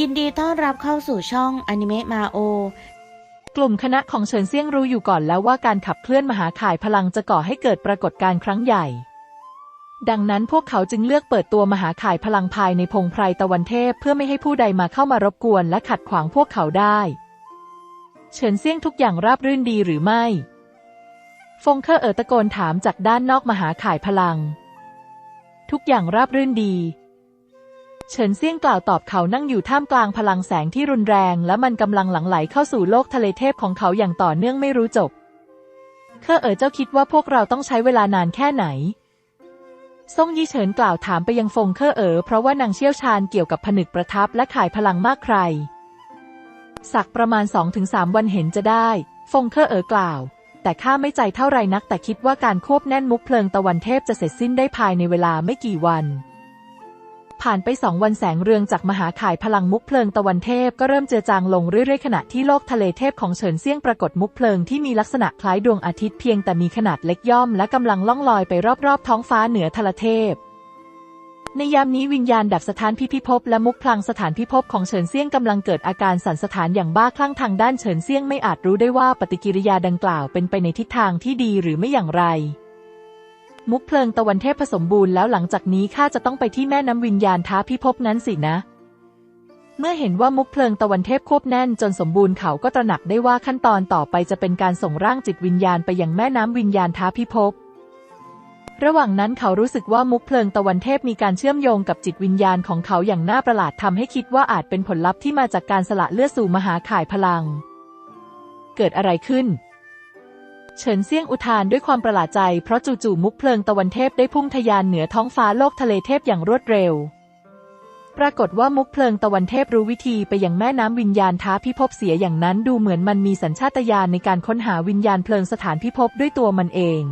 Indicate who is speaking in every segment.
Speaker 1: ยินดีต้อนรับเข้าสู่ช่องอนิเมะมาโอ
Speaker 2: กลุ่มคณะของเฉินเซียงรู้อยู่ก่อนแล้วว่าการขับเคลื่อนมหาข่ายพลังจะก่อให้เกิดปรากฏการณ์ครั้งใหญ่ ดังนั้นพวกเขาจึงเลือกเปิดตัวมหาข่ายพลังภายในพงไพรตะวันเทพเพื่อไม่ให้ผู้ใดมาเข้ามารบกวนและขัดขวางพวกเขาได้ เฉินเซียงทุกอย่างราบรื่นดีหรือไม่ ฟงเคอร์เอ๋อตะโกนถามจากด้านนอกมหาข่ายพลัง ทุกอย่างราบรื่นดี เฉินเซี่ยงกล่าวตอบเขานั่งอยู่ท่ามกลางพลังแสงที่รุนแรง และมันกำลังหลั่งไหลเข้าสู่โลกทะเลเทพของเขาอย่างต่อเนื่องไม่รู้จบเคอเอ๋อเจ้าคิดว่าพวกเราต้องใช้เวลานานแค่ไหนซ่งยี่เฉินกล่าวถามไปยังฟงเคอเอ๋อเพราะว่านางเชี่ยวชาญเกี่ยวกับผนึกประทับและข่ายพลังมากใคร สักประมาณ 2-3 วันเห็นจะได้ ฟงเคอเอ๋อกล่าว แต่ข้าไม่ใจเท่าไรนักแต่คิดว่าการควบแน่นมุกเพลิงตะวันเทพจะเสร็จสิ้นได้ภายในเวลาไม่กี่วัน ผ่านไปสองวันแสงเรืองจากมหาข่ายพลังมุกเพลิงตะวันเทพก็เริ่มเจือจางลงเรื่อยๆขณะที่โลกทะเลเทพของเฉินเซี่ยงปรากฏมุกเพลิงที่มีลักษณะคล้ายดวงอาทิตย์เพียงแต่มีขนาดเล็กย่อมและกำลังล่องลอยไปรอบๆท้องฟ้าเหนือทะเลเทพในยามนี้วิญญาณดับสถานพิพิภพและมุกพลังสถานพิภพของเฉินเซี่ยงกำลังเกิดอาการสั่นสถานอย่างบ้าคลั่งทางด้านเฉินเซี่ยงไม่อาจรู้ได้ว่าปฏิกิริยาดังกล่าวเป็นไปในทิศทางที่ดีหรือไม่อย่างไร มุกเพลิงตะวันเทพผสมบูรณ์แล้วหลังจากนี้ข้าจะต้องไปที่แม่น้ำวิญญาณท้าพิภพนั้นสินะ เมื่อเห็นว่ามุกเพลิงตะวันเทพควบแน่นจนสมบูรณ์เขาก็ตระหนักได้ว่าขั้นตอนต่อไปจะเป็นการส่งร่างจิตวิญญาณไปยังแม่น้ำวิญญาณท้าพิภพระหว่างนั้นเขารู้สึกว่ามุกเพลิงตะวันเทพมีการเชื่อมโยงกับจิตวิญญาณของเขาอย่างน่าประหลาดทำให้คิดว่าอาจเป็นผลลัพธ์ที่มาจากการสละเลือดสู่มหาข่ายพลัง เกิดอะไรขึ้น เฉินเซี่ยงอุทานด้วยความประหลาดใจเพราะจู่ๆมุกเพลิงตะวันเทพได้พุ่งทะยานเหนือท้องฟ้าโลกทะเลเทพอย่างรวดเร็ว ปรากฏว่ามุกเพลิงตะวันเทพรู้วิธีไปยังแม่น้ำวิญญาณท้าพิภพเสียอย่างนั้นดูเหมือนมันมีสัญชาตญาณในการค้นหาวิญญาณเพลิงสถานพิภพด้วยตัวมันเอง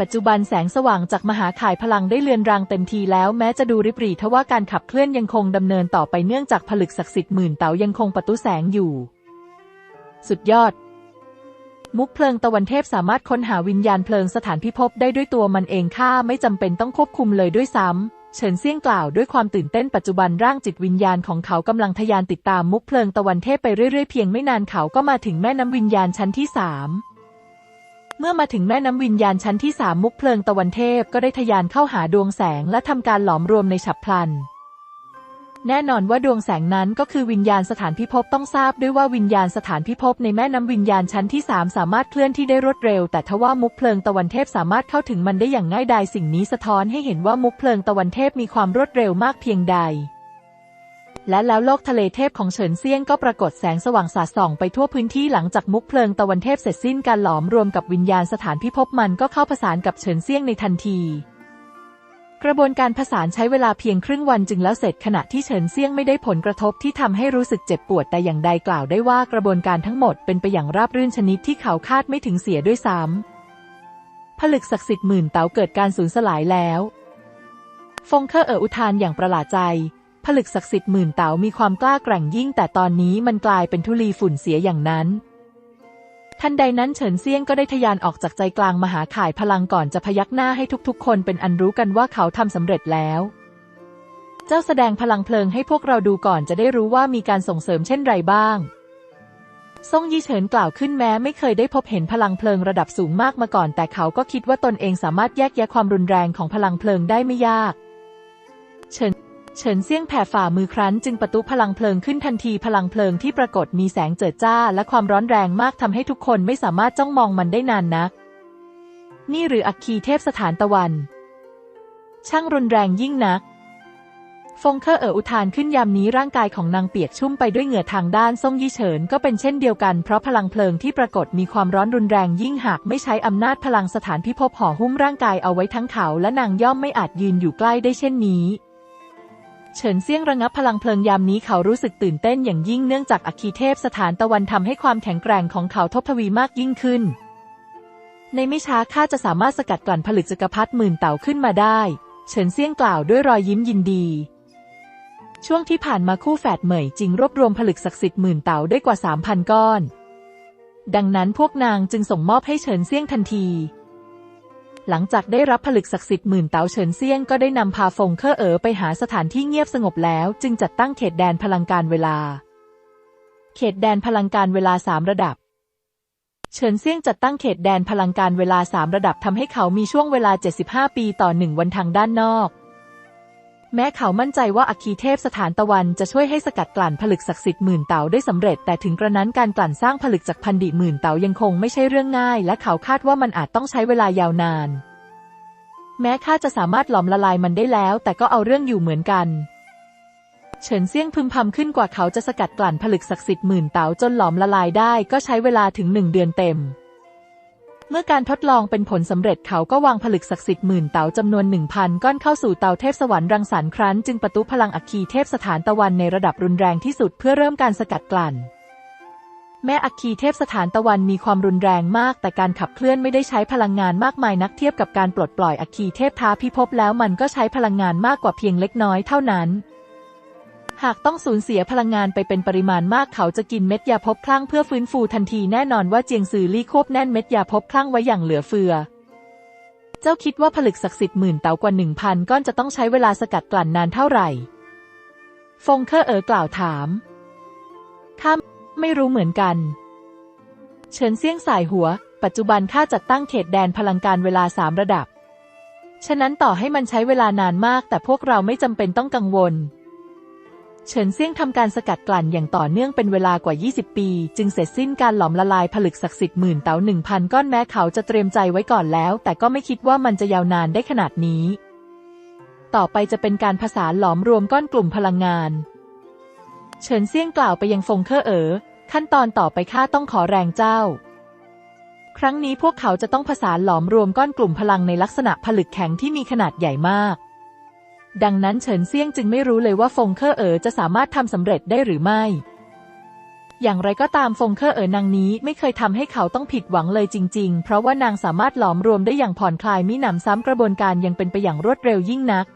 Speaker 2: ปัจจุบันแสงสว่างจากมหาข่ายพลังได้เลือนรางเต็มทีแล้วแม้จะดูริบหรี่ทว่าการขับเคลื่อนยังคงดำเนินต่อไปเนื่องจากผลึกศักดิ์สิทธิ์หมื่นเต๋ายังคงประตุแสงอยู่ สุดยอด มุกเพลิงตะวันเทพสามารถค้นหาวิญญาณเพลิงสถานพิภพได้ด้วยตัวมันเองข้าไม่จำเป็นต้องควบคุมเลยด้วยซ้ำเฉินเซี่ยงกล่าวด้วยความตื่นเต้นปัจจุบันร่างจิตวิญญาณของเขากำลังทะยานติดตามมุกเพลิงตะวันเทพไปเรื่อยๆเพียงไม่นานเขาก็มาถึงแม่น้ำวิญญาณชั้นที่สามเมื่อมาถึงแม่น้ำวิญญาณชั้นที่สามมุกเพลิงตะวันเทพก็ได้ทะยานเข้าหาดวงแสงและทำการหลอมรวมในฉับพลัน แน่นอนว่าดวงแสงนั้นก็คือวิญญาณสถานพิภพต้องทราบด้วยว่าวิญญาณสถานพิภพในแม่น้ำวิญญาณชั้นที่สามสามารถเคลื่อนที่ได้รวดเร็ว แต่ทว่ามุกเพลิงตะวันเทพสามารถเข้าถึงมันได้อย่างง่ายดายสิ่งนี้สะท้อนให้เห็นว่ามุกเพลิงตะวันเทพมีความรวดเร็วมากเพียงใด และแล้วโลกทะเลเทพของเฉินเซียงก็ปรากฏแสงสว่างสาดส่องไปทั่วพื้นที่หลังจากมุกเพลิงตะวันเทพเสร็จสิ้นการหลอมรวมกับวิญญาณสถานพิภพมันก็เข้าผสานกับเฉินเซียงในทันที กระบวนการผสานใช้เวลาเพียงครึ่งวันจึงแล้วเสร็จขณะที่เฉินเซี่ยงไม่ได้ผลกระทบที่ทำให้รู้สึกเจ็บปวดแต่อย่างใดกล่าวได้ว่ากระบวนการทั้งหมดเป็นไปอย่างราบรื่นชนิดที่เขาคาดไม่ถึงเสียด้วยซ้ำผลึกศักดิ์สิทธิ์หมื่นเต๋าเกิดการสูญสลายแล้ว ฟงเคอเอออุทานอย่างประหลาดใจ ผลึกศักดิ์สิทธิ์หมื่นเต๋ามีความกล้าแกร่งยิ่งแต่ตอนนี้มันกลายเป็นธุลีฝุ่นเสียอย่างนั้น ทันใดนั้นเฉินเซียงก็ได้ทะยานออกจากใจกลางมหาข่ายพลังก่อนจะพยักหน้าให้ทุกๆ คนเป็นอันรู้กันว่าเขาทำสำเร็จแล้ว เจ้าแสดงพลังเพลิงให้พวกเราดูก่อนจะได้รู้ว่ามีการส่งเสริมเช่นไรบ้างซ่งยี่เฉินกล่าวขึ้นแม้ไม่เคยได้พบเห็นพลังเพลิงระดับสูงมากมาก่อน แต่เขาก็คิดว่าตนเองสามารถแยกแยะความรุนแรงของพลังเพลิงได้ไม่ยาก เฉินเซี่ยงแผ่ฝ่ามือครั้นจึงประตุพลังเพลิงขึ้นทันทีพลังเพลิงที่ปรากฏมีแสงเจิดจ้าและความร้อนแรงมากทำให้ทุกคนไม่สามารถจ้องมองมันได้นานนัก นี่หรืออัคคีเทพสถานตะวัน ช่างรุนแรงยิ่งนัก ฟงเคอเอ๋ออุทานขึ้นยามนี้ร่างกายของนางเปียกชุ่มไปด้วยเหงื่อทางด้านซ่งยี่เฉินก็เป็นเช่นเดียวกันเพราะพลังเพลิงที่ปรากฏมีความร้อนรุนแรงยิ่งหากไม่ใช้อำนาจพลังสถานพิภพห่อหุ้มร่างกายเอาไว้ทั้งเขาและนางย่อมไม่อาจยืนอยู่ใกล้ได้เช่นนี้ เฉินเซี่ยงระงับพลังเพลิงยามนี้เขารู้สึกตื่นเต้นอย่างยิ่งเนื่องจากอัคคีเทพสถานตะวันทำให้ความแข็งแกร่งของเขาทบทวีมากยิ่งขึ้น ในไม่ช้าข้าจะสามารถสกัดกลั่นผลึกจักรพรรดิหมื่นเต่าขึ้นมาได้ เฉินเซี่ยงกล่าวด้วยรอยยิ้มยินดี ช่วงที่ผ่านมาคู่แฝดเหมยจิงรวบรวมผลึกศักดิ์สิทธิ์หมื่นเต่าได้กว่าสามพันก้อน ดังนั้นพวกนางจึงส่งมอบให้เฉินเซี่ยงทันที หลังจากได้รับผลึกศักดิ์สิทธิ์หมื่นเต๋าเฉินเซียงก็ได้นำพาฟงเคอเอ๋อไปหาสถานที่เงียบสงบแล้ว จึงจัดตั้งเขตแดนพลังการเวลา เขตแดนพลังการเวลาสามระดับ เฉินเซียงจัดตั้งเขตแดนพลังการเวลาสามระดับทำให้เขามีช่วงเวลา 75 ปีต่อหนึ่งวันทางด้านนอก แม้เขามั่นใจว่าอัคคีเทพสถานตะวันจะช่วยให้สกัดกลั่นผลึกศักดิ์สิทธิ์หมื่นเต๋าได้สำเร็จ แต่ถึงกระนั้นการกลั่นสร้างผลึกจากพันดิหมื่นเต๋ายังคงไม่ใช่เรื่องง่าย และเขาคาดว่ามันอาจต้องใช้เวลายาวนาน แม้ข้าจะสามารถหลอมละลายมันได้แล้ว แต่ก็เอาเรื่องอยู่เหมือนกัน เฉินเซี่ยงพึมพำขึ้นกว่าเขาจะสกัดกลั่นผลึกศักดิ์สิทธิ์หมื่นเต๋าจนหลอมละลายได้ ก็ใช้เวลาถึงหนึ่งเดือนเต็ม เมื่อการทดลองเป็นผลสำเร็จเขาก็วางผลึกศักดิ์สิทธิ์หมื่นเต๋าจำนวนหนึ่งพันก้อนเข้าสู่เตาเทพสวรรค์รังสรรค์ครั้นจึงประตูพลังอัคคีเทพสถานตะวันในระดับรุนแรงที่สุดเพื่อเริ่มการสกัดกลั่นแม้อัคคีเทพสถานตะวันมีความรุนแรงมาก แต่การขับเคลื่อนไม่ได้ใช้พลังงานมากมายนักเทียบกับการปลดปล่อยอัคคีเทพท้าพิภพแล้วมันก็ใช้พลังงานมากกว่าเพียงเล็กน้อยเท่านั้น หากต้องสูญเสียพลังงานไปเป็นปริมาณมากเขาจะกินเม็ดยาพบคลั่งเพื่อฟื้นฟูทันทีแน่นอนว่าเจียงซือลี่ควบแน่นเม็ดยาพบคลั่งไว้อย่างเหลือเฟือ เจ้าคิดว่าผลึกศักดิ์สิทธิ์หมื่นเต๋ากว่าหนึ่งพันก้อนจะต้องใช้เวลาสกัดกลั่นนานเท่าไหร่ ฟงเคอร์เอ๋อกล่าวถามข้าไม่รู้เหมือนกัน เฉินเซี่ยงสายหัว ปัจจุบันข้าจัดตั้งเขตแดนพลังการเวลาสามระดับ ฉะนั้นต่อให้มันใช้เวลานานมาก แต่พวกเราไม่จำเป็นต้องกังวล เฉินเซี่ยงทำการสกัดกลั่นอย่างต่อเนื่องเป็นเวลากว่า 20 ปี จึงเสร็จสิ้นการหลอมละลายผลึกศักดิ์สิทธิ์หมื่นเต๋าหนึ่งพันก้อนแม้เขาจะเตรียมใจไว้ก่อนแล้ว แต่ก็ไม่คิดว่ามันจะยาวนานได้ขนาดนี้ ต่อไปจะเป็นการผสานหลอมรวมก้อนกลุ่มพลังงาน เฉินเซี่ยงกล่าวไปยังฟงเคอเอ๋อขั้นตอนต่อไปข้าต้องขอแรงเจ้า ครั้งนี้พวกเขาจะต้องผสานหลอมรวมก้อนกลุ่มพลังในลักษณะผลึกแข็งที่มีขนาดใหญ่มาก ดังนั้นเฉินเซี่ยงจึงไม่รู้เลยว่าฟงเคอเอ๋อจะสามารถทำสำเร็จได้หรือไม่ อย่างไรก็ตามฟงเคอเอ๋อนางนี้ไม่เคยทำให้เขาต้องผิดหวังเลยจริง ๆ เพราะว่านางสามารถหลอมรวมได้อย่างผ่อนคลายมิหนำซ้ำกระบวนการยังเป็นไปอย่างรวดเร็วยิ่งนัก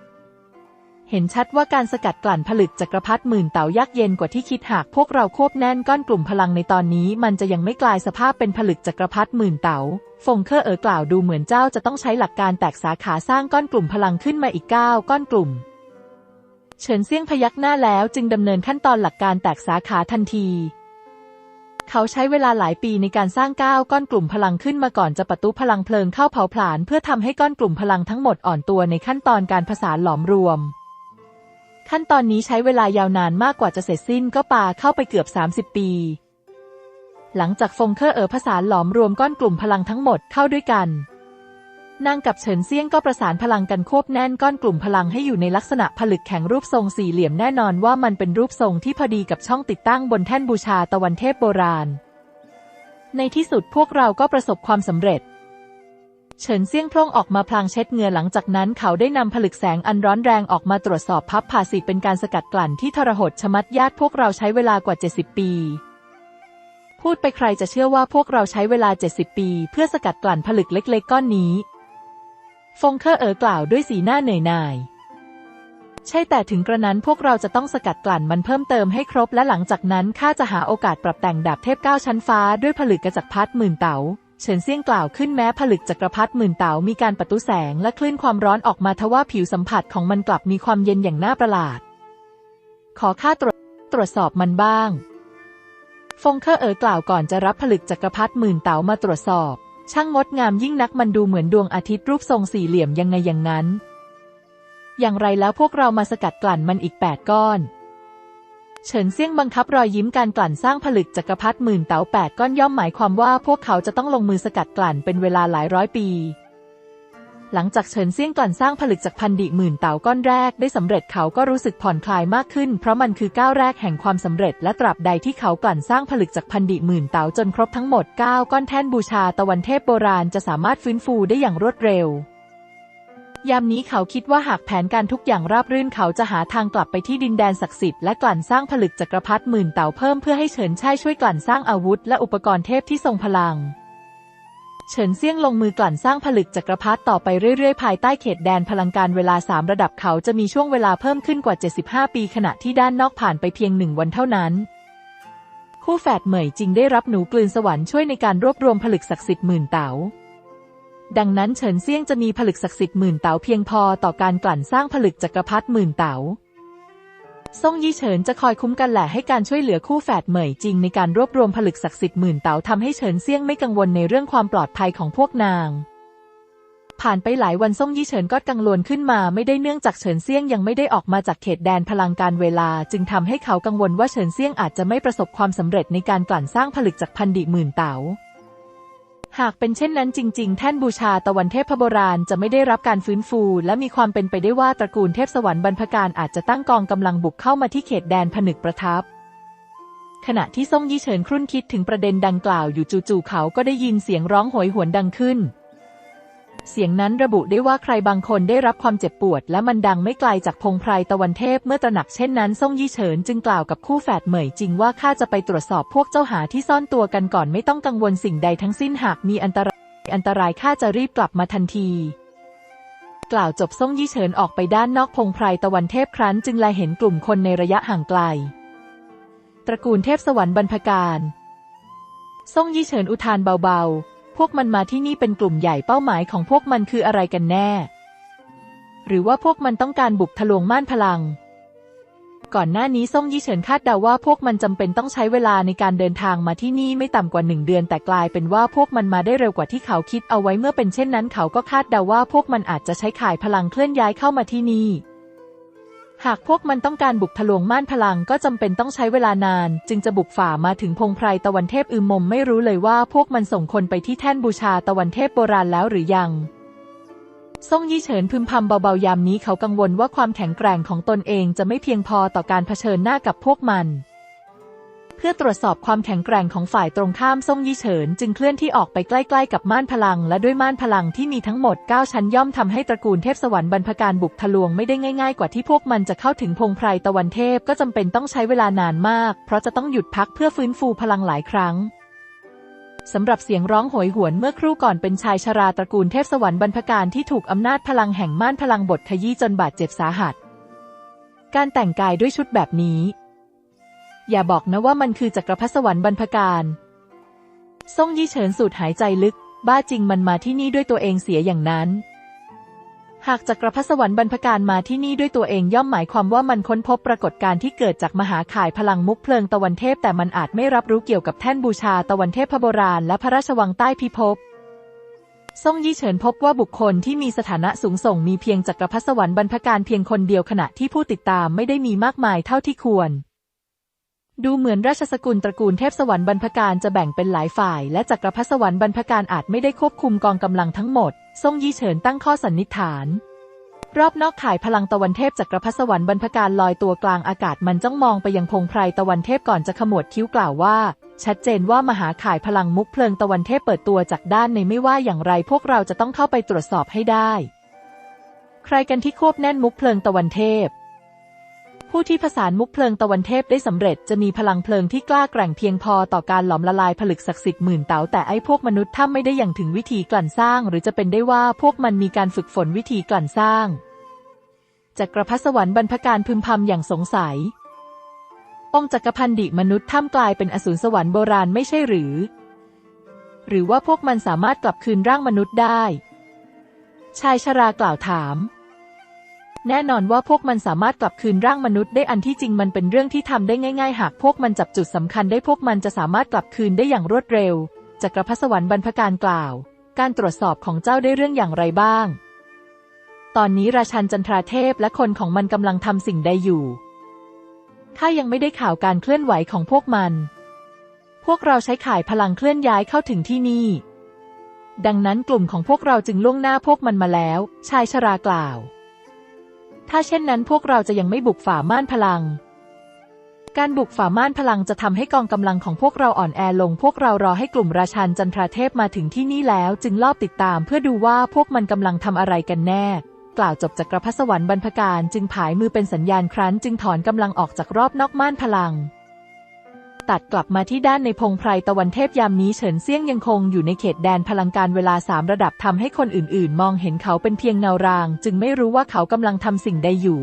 Speaker 2: เห็นชัดว่าการสกัดกลั่นผลึกจักรพรรดิหมื่นเต๋ายากเย็นกว่าที่คิดหากพวกเราควบแน่นก้อนกลุ่มพลังในตอนนี้ มันจะยังไม่กลายสภาพเป็นผลึกจักรพรรดิหมื่นเต๋าฟงเคอเอ๋อกล่าวดูเหมือนเจ้าจะต้องใช้หลักการแตกสาขาสร้างก้อนกลุ่มพลังขึ้นมาอีกเก้าก้อนกลุ่ม เฉินเซี่ยงพยักหน้าแล้วจึงดำเนินขั้นตอนหลักการแตกสาขาทันทีเขาใช้เวลาหลายปีในการสร้างก้าวก้อนกลุ่มพลังขึ้นมาก่อนจะปะตูพลังเพลิงเข้าเผาผลาญเพื่อทำให้ก้อนกลุ่มพลังทั้งหมดอ่อนตัวในขั้นตอนการผสานหลอมรวม ขั้นตอนนี้ใช้เวลายาวนานมากกว่าจะเสร็จสิ้นก็ปาเข้าไปเกือบ 30 ปี หลังจากฟงเคอร์เอ๋อผสานหลอมรวมก้อนกลุ่มพลังทั้งหมดเข้าด้วยกันนางกับเฉินเซียงก็ประสานพลังกันควบแน่นก้อนกลุ่มพลังให้อยู่ในลักษณะผลึกแข็งรูปทรงสี่เหลี่ยมแน่นอนว่ามันเป็นรูปทรงที่พอดีกับช่องติดตั้งบนแท่นบูชาตะวันเทพโบราณ ในที่สุดพวกเราก็ประสบความสำเร็จ เฉินเซี่ยงพร่องออกมาพลางเช็ดเหงื่อหลังจากนั้นเขาได้นำผลึกแสงอันร้อนแรงออกมาตรวจสอบพับผ่าสีเป็นการสกัดกลั่นที่ทรหดชะมัดญาติพวกเราใช้เวลากว่า 70 ปี พูดไปใครจะเชื่อว่าพวกเราใช้เวลา 70 ปี เพื่อสกัดกลั่นผลึกเล็กๆ ก้อนนี้ ฟงเคอเอ๋อกล่าวด้วยสีหน้าเหนื่อยหน่ายใช่แต่ถึงกระนั้นพวกเราจะต้องสกัดกลั่นมันเพิ่มเติมให้ครบและหลังจากนั้นข้าจะหาโอกาสปรับแต่งดาบเทพเก้าชั้นฟ้าด้วยผลึกกระจักพัดหมื่นเต๋า เฉินเซี่ยงกล่าวขึ้นแม้ผลึกจักรพรรดิหมื่นเต๋ามีการประตุแสงและคลื่นความร้อนออกมาทว่าผิวสัมผัสของมันกลับมีความเย็นอย่างน่าประหลาด ขอข้าตรวจตรวจสอบมันบ้าง ฟงเคอร์เอ๋อกล่าวก่อนจะรับผลึกจักรพรรดิหมื่นเต๋ามาตรวจสอบ ช่างงดงามยิ่งนักมันดูเหมือนดวงอาทิตย์รูปทรงสี่เหลี่ยมยังไงอย่างนั้น อย่างไรแล้วพวกเรามาสกัดกลั่นมันอีกแปดก้อน เฉินเซี่ยงบังคับรอยยิ้มการกลั่นสร้างผลึกจักรพรรดิหมื่นเต๋าแปดก้อนย่อมหมายความว่าพวกเขาจะต้องลงมือสกัดกลั่นเป็นเวลาหลายร้อยปี หลังจากเฉินเซี่ยงกลั่นสร้างผลึกจากพันดิหมื่นเต๋าก้อนแรกได้สำเร็จเขาก็รู้สึกผ่อนคลายมากขึ้น เพราะมันคือก้าวแรกแห่งความสำเร็จและตราบใดที่เขากลั่นสร้างผลึกจากพันดิหมื่นเต๋าจนครบทั้งหมด9ก้อนแท่นบูชาตะวันเทพโบราณจะสามารถฟื้นฟูได้อย่างรวดเร็ว ยามนี้เขาคิดว่าหากแผนการทุกอย่างราบรื่นเขาจะหาทางกลับไปที่ดินแดนศักดิ์สิทธิ์และกลั่นสร้างผลึกจักรพรรดิหมื่นเต่าเพิ่มเพื่อให้เฉินช่ายช่วยกลั่นสร้างอาวุธและอุปกรณ์เทพที่ทรงพลัง เฉินเซี่ยงลงมือกลั่นสร้างผลึกจักรพรรดิต่อไปเรื่อยๆ ภายใต้เขตแดนพลังการเวลาสามระดับเขาจะมีช่วงเวลาเพิ่มขึ้นกว่า 75 ปี ขณะที่ด้านนอกผ่านไปเพียงหนึ่งวันเท่านั้นคู่แฝดเหมยจริงได้รับหนูกลืนสวรรค์ช่วยในการรวบรวมผลึกศักดิ์สิทธิ์หมื่นเต๋า ดังนั้นเฉินเซียงจะมีผลึกศักดิ์สิทธิ์หมื่นเต๋าเพียงพอต่อการกลั่นสร้างผลึกจักรพรรดิหมื่นเต๋าซ่งยี่เฉินจะคอยคุ้มกันแหละให้การช่วยเหลือคู่แฝดเหมยจริงในการรวบรวมผลึกศักดิ์สิทธิ์หมื่นเต๋าทำให้เฉินเซียงไม่กังวลในเรื่องความปลอดภัยของพวกนาง ผ่านไปหลายวันซ่งยี่เฉินก็กังวลขึ้นมาไม่ได้เนื่องจากเฉินเซียงยังไม่ได้ออกมาจากเขตแดนพลังการเวลา จึงทำให้เขากังวลว่าเฉินเซียงอาจจะไม่ประสบความสำเร็จในการกลั่นสร้างผลึกจากพันดิหมื่นเต๋า หากเป็นเช่นนั้นจริง ๆ แท่นบูชาตะวันเทพโบราณจะไม่ได้รับการฟื้นฟู และมีความเป็นไปได้ว่าตระกูลเทพสวรรค์บรรพการอาจจะตั้งกองกำลังบุกเข้ามาที่เขตแดนผนึกประทับ ขณะที่ซ่งยี่เฉินครุ่นคิดถึงประเด็นดังกล่าวอยู่จู่ๆเขาก็ได้ยินเสียงร้องโหยหวนดังขึ้น เสียงนั้นระบุได้ว่าใครบางคนได้รับความเจ็บปวด และมันดังไม่ไกลจากพงไพรตะวันเทพเมื่อตระหนักเช่นนั้นซ่งยี่เฉินจึงกล่าวกับคู่แฝดเหมยจริงว่าข้าจะไปตรวจสอบพวกเจ้าหาที่ซ่อนตัวกันก่อนไม่ต้องกังวลสิ่งใดทั้งสิ้นหากมีอันตรายอันตรายข้าจะรีบกลับมาทันที กล่าวจบซ่งยี่เฉินออกไปด้านนอกพงไพรตะวันเทพครั้น จึงแลเห็นกลุ่มคนในระยะห่างไกล ตระกูลเทพสวรรค์บรรพการซ่งยี่เฉินอุทานเบาๆ พวกมันมาที่นี่เป็นกลุ่มใหญ่เป้าหมายของพวกมันคืออะไรกันแน่ หรือว่าพวกมันต้องการบุกทะลวงม่านพลัง ก่อนหน้านี้ซ่งยี่เฉินคาดเดาว่าพวกมันจำเป็นต้องใช้เวลาในการเดินทางมาที่นี่ไม่ต่ำกว่าหนึ่งเดือน แต่กลายเป็นว่าพวกมันมาได้เร็วกว่าที่เขาคิดเอาไว้เมื่อเป็นเช่นนั้น เขาก็คาดเดาว่าพวกมันอาจจะใช้ข่ายพลังเคลื่อนย้ายเข้ามาที่นี่ หากพวกมันต้องการบุกทะลวงม่านพลังก็จำเป็นต้องใช้เวลานาน จึงจะบุกฝ่ามาถึงพงไพรตะวันเทพอืมมมไม่รู้เลยว่าพวกมันส่งคนไปที่แท่นบูชาตะวันเทพโบราณแล้วหรือยังซ่งยี่เฉินพึมพำเบาๆยามนี้เขากังวลว่าความแข็งแกร่งของตนเองจะไม่เพียงพอต่อการเผชิญหน้ากับพวกมัน เพื่อตรวจสอบความแข็งแกร่งของฝ่ายตรงข้ามซ่งยี่เฉินจึงเคลื่อนที่ออกไปใกล้ๆกับม่านพลัง และด้วยม่านพลังที่มีทั้งหมด 9 ชั้นย่อมทำให้ตระกูลเทพสวรรค์บรรพการบุกทะลวงไม่ได้ง่ายๆ กว่าที่พวกมันจะเข้าถึงพงไพรตะวันเทพก็จำเป็นต้องใช้เวลานานมาก เพราะจะต้องหยุดพักเพื่อฟื้นฟูพลังหลายครั้งสำหรับเสียงร้องโหยหวนเมื่อครู่ก่อนเป็นชายชราตระกูลเทพสวรรค์บรรพการที่ถูกอำนาจพลังแห่งม่านพลังบทขยี้จนบาดเจ็บสาหัส การแต่งกายด้วยชุดแบบนี้ อย่าบอกนะว่ามันคือจักรพรรดิสวรรค์บรรพการซ่งยี่เฉินสูดหายใจลึก บ้าจริงมันมาที่นี่ด้วยตัวเองเสียอย่างนั้น หากจักรพรรดิสวรรค์บรรพการมาที่นี่ด้วยตัวเองย่อมหมายความว่ามันค้นพบปรากฏการณ์ที่เกิดจากมหาข่ายพลังมุกเพลิงตะวันเทพแต่มันอาจไม่รับรู้เกี่ยวกับแท่นบูชาตะวันเทพพโบราณและพระราชวังใต้พิภพซ่งยี่เฉินพบว่าบุคคลที่มีสถานะสูงส่งมีเพียงจักรพรรดิสวรรค์บรรพการเพียงคนเดียวขณะที่ผู้ติดตามไม่ได้มีมากมายเท่าที่ควร ดูเหมือนราชสกุลตระกูลเทพสวรรค์บรรพการจะแบ่งเป็นหลายฝ่าย และจักรพรรดิสวรรค์บรรพการอาจไม่ได้ควบคุมกองกำลังทั้งหมดซ่งยี่เฉินตั้งข้อสันนิษฐาน รอบนอกข่ายพลังตะวันเทพจักรพรรดิสวรรค์บรรพการลอยตัวกลางอากาศมันจ้องมองไปยังพงไพรตะวันเทพก่อนจะขมวดคิ้วกล่าวว่า ชัดเจนว่ามหาข่ายพลังมุกเพลิงตะวันเทพเปิดตัวจากด้านในไม่ว่าอย่างไร พวกเราจะต้องเข้าไปตรวจสอบให้ได้ ใครกันที่ควบแน่นมุกเพลิงตะวันเทพ ผู้ที่ผสานมุกเพลิงตะวันเทพได้สำเร็จจะมีพลังเพลิงที่กล้าแกร่งเพียงพอต่อการหลอมละลายผลึกศักดิ์สิทธิ์หมื่นเต๋าแต่ไอ้พวกมนุษย์ถ้าไม่ได้อย่างถึงวิธีกลั่นสร้าง หรือจะเป็นได้ว่าพวกมันมีการฝึกฝนวิธีกลั่นสร้างจักรพรรดิสวรรค์บรรพการพึมพำอย่างสงสัย องค์จักรพันดิมนุษย์ท่ามกลายเป็นอสูรสวรรค์โบราณไม่ใช่หรือ หรือว่าพวกมันสามารถกลับคืนร่างมนุษย์ได้ ชายชรากล่าวถาม แน่นอนว่าพวกมันสามารถกลับคืนร่างมนุษย์ได้อันที่จริงมันเป็นเรื่องที่ทำได้ง่าย ๆ หากพวกมันจับจุดสำคัญได้พวกมันจะสามารถกลับคืนได้อย่างรวดเร็วจักรพรรดิสวรรค์บรรพการกล่าว การตรวจสอบของเจ้าได้เรื่องอย่างไรบ้าง ตอนนี้ราชันจันทราเทพและคนของมันกำลังทำสิ่งใดอยู่ข้ายังไม่ได้ข่าวการเคลื่อนไหวของพวกมัน พวกเราใช้ข่ายพลังเคลื่อนย้ายเข้าถึงที่นี่ ดังนั้นกลุ่มของพวกเราจึงล่วงหน้าพวกมันมาแล้ว ชายชรากล่าว ถ้าเช่นนั้นพวกเราจะยังไม่บุกฝ่าม่านพลัง การบุกฝ่าม่านพลังจะทำให้กองกำลังของพวกเราอ่อนแอลง พวกเรารอให้กลุ่มราชันจันทราเทพมาถึงที่นี่แล้ว จึงลอบติดตามเพื่อดูว่าพวกมันกำลังทำอะไรกันแน่ กล่าวจบจากกระพัสวรรค์บรรพการจึงผายมือเป็นสัญญาณครั้น จึงถอนกำลังออกจากรอบนอกม่านพลัง ตัดกลับมาที่ด้านในพงไพรตะวันเทพยามนี้เฉินเซี่ยงยังคงอยู่ในเขตแดนพลังการเวลาสามระดับทำให้คนอื่นๆ มองเห็นเขาเป็นเพียงเงาราง จึงไม่รู้ว่าเขากำลังทำสิ่งใดอยู่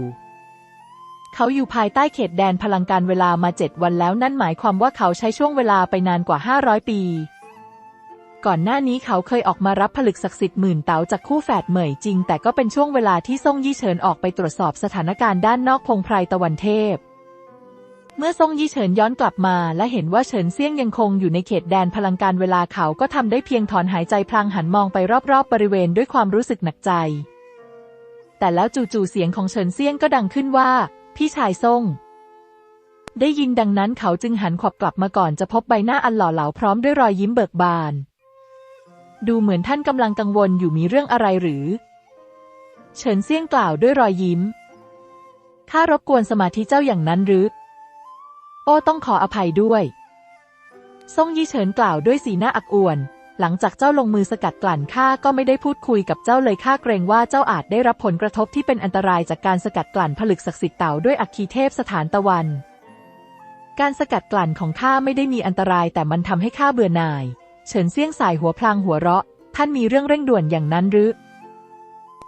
Speaker 2: เขาอยู่ภายใต้เขตแดนพลังการเวลามาเจ็ดวันแล้วนั่นหมายความว่าเขาใช้ช่วงเวลาไปนานกว่า 500 ปี ก่อนหน้านี้เขาเคยออกมารับผลึกศักดิ์สิทธิ์หมื่นเต๋าจากคู่แฝดเหมยจริง แต่ก็เป็นช่วงเวลาที่ซ่งยี่เฉินออกไปตรวจสอบสถานการณ์ด้านนอกพงไพรตะวันเทพ เมื่อซ่งยี่เฉินย้อนกลับมาและเห็นว่าเฉินเซี่ยงยังคงอยู่ในเขตแดนพลังการเวลาเขาก็ทำได้เพียงถอนหายใจพลางหันมองไปรอบๆบริเวณด้วยความรู้สึกหนักใจ แต่แล้วจู่ๆเสียงของเฉินเซี่ยงก็ดังขึ้นว่า พี่ชายซ่ง ได้ยินดังนั้นเขาจึงหันขวับกลับมาก่อนจะพบใบหน้าอันหล่อเหลาพร้อมด้วยรอยยิ้มเบิกบาน ดูเหมือนท่านกำลังกังวลอยู่มีเรื่องอะไรหรือ เฉินเซี่ยงกล่าวด้วยรอยยิ้มข้ารบกวนสมาธิเจ้าอย่างนั้นหรือ โอ้ต้องขออภัยด้วยซ่งยี่เฉินกล่าวด้วยสีหน้าอักอวน หลังจากเจ้าลงมือสกัดกลั่นข้าก็ไม่ได้พูดคุยกับเจ้าเลยข้าเกรงว่าเจ้าอาจได้รับผลกระทบที่เป็นอันตรายจากการสกัดกลั่นผลึกศักดิ์สิทธิ์เต่าด้วยอัคคีเทพสถานตะวัน การสกัดกลั่นของข้าไม่ได้มีอันตรายแต่มันทำให้ข้าเบื่อหน่าย เฉินเซี่ยงสายหัวพลางหัวเราะ ท่านมีเรื่องเร่งด่วนอย่างนั้นหรือ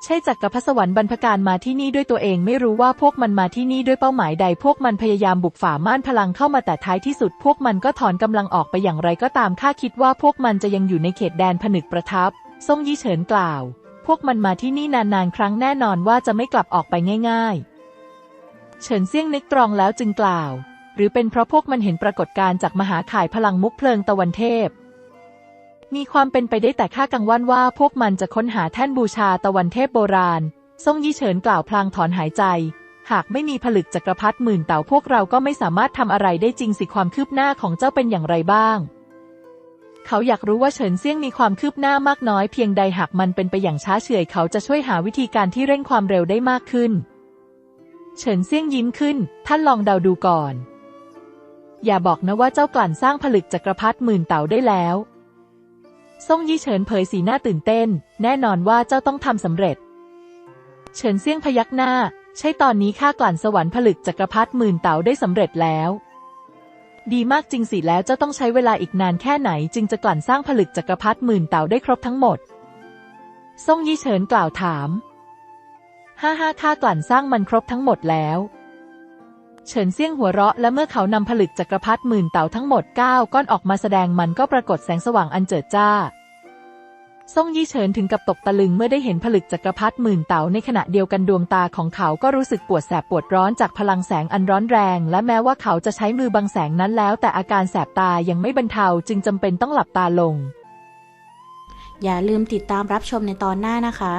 Speaker 2: ใช่จักรพรรดิสวรรค์บรรพการมาที่นี่ด้วยตัวเองไม่รู้ว่าพวกมันมาที่นี่ด้วยเป้าหมายใด พวกมันพยายามบุกฝ่าม่านพลังเข้ามาแต่ท้ายที่สุด พวกมันก็ถอนกำลังออกไปอย่างไรก็ตามข้าคิดว่าพวกมันจะยังอยู่ในเขตแดนผนึกประทับซ่งยี่เฉินกล่าว พวกมันมาที่นี่นานๆ ครั้งแน่นอนว่าจะไม่กลับออกไปง่าย ๆ เฉินเซี่ยงนึกตรองแล้วจึงกล่าว หรือเป็นเพราะพวกมันเห็นปรากฏการณ์จากมหาข่ายพลังมุกเพลิงตะวันเทพ มีความเป็นไปได้แต่ข้ากังวลว่าพวกมันจะค้นหาแท่นบูชาตะวันเทพโบราณซ่งยี่เฉินกล่าวพลางถอนหายใจ หากไม่มีผลึกจักรพรรดิหมื่นเต่าพวกเราก็ไม่สามารถทำอะไรได้จริงสิความคืบหน้าของเจ้าเป็นอย่างไรบ้าง เขาอยากรู้ว่าเฉินเซี่ยงมีความคืบหน้ามากน้อยเพียงใดหากมันเป็นไปอย่างช้าเฉื่อยเขาจะช่วยหาวิธีการที่เร่งความเร็วได้มากขึ้น เฉินเซี่ยงยิ้มขึ้น ท่านลองเดาดูก่อน อย่าบอกนะว่าเจ้ากลั่นสร้างผลึกจักรพรรดิหมื่นเต่าได้แล้ว ซ่งยี่เฉินเผยสีหน้าตื่นเต้น แน่นอนว่าเจ้าต้องทำสำเร็จ เฉินเซี่ยงพยักหน้า ใช่ตอนนี้ข้ากลั่นสวรรค์ผลึกจักรพรรดิหมื่นเต่าได้สำเร็จแล้ว ดีมากจริงสิแล้วเจ้าต้องใช้เวลาอีกนานแค่ไหน จึงจะกลั่นสร้างผลึกจักรพรรดิหมื่นเต่าได้ครบทั้งหมดซ่งยี่เฉินกล่าวถามห้าห้าข้ากลั่นสร้างมันครบทั้งหมดแล้ว เฉินเซี่ยงหัวเราะและเมื่อเขานำผลึกจักรพรรดิหมื่นเต่าทั้งหมดเก้าก้อนออกมาแสดงมันก็ปรากฏแสงสว่างอันเจิดจ้าซ่งยี่เฉินถึงกับตกตะลึงเมื่อได้เห็นผลึกจักรพรรดิหมื่นเต่าในขณะเดียวกันดวงตาของเขาก็รู้สึกปวดแสบปวดร้อนจากพลังแสงอันร้อนแรง และแม้ว่าเขาจะใช้มือบังแสงนั้นแล้ว แต่อาการแสบตายังไม่บรรเทาจึงจำเป็นต้องหลับตาลง
Speaker 1: อย่าลืมติดตามรับชมในตอนหน้านะคะ